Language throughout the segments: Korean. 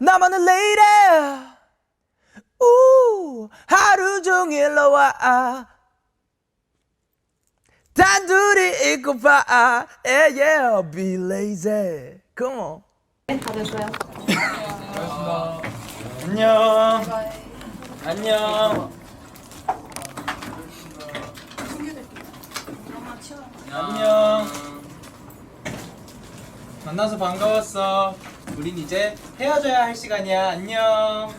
나만의 lady 우 하루 종일 너와 단둘이 있고 봐. yeah, yeah, be lazy. Come on. 다 됐어요. 안녕. 안녕. 안녕. 만나서 반가웠어 우린 이제 헤어져야 할 시간이야 안녕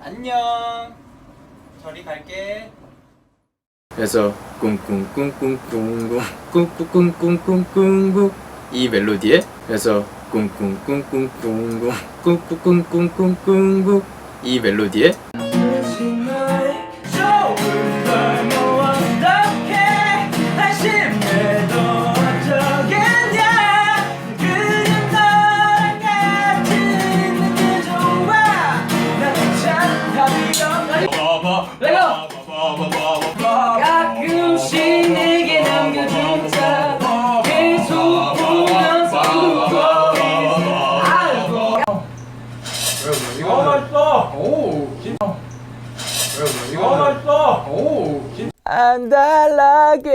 안녕 저리 갈게 그래서 꿍꿍꿍꿍꿍꿍 꿍꿍꿍꿍꿍꿍 이 멜로디에 그래서 꿍꿍꿍꿍꿍꿍 꿍꿍꿍꿍꿍꿍 이 멜로디에 가끔씩 내게 남겨준 자 계속 보면서 알고 이거 맛있어. 오, 진. 이거 맛있어. 오, 진. 안달나게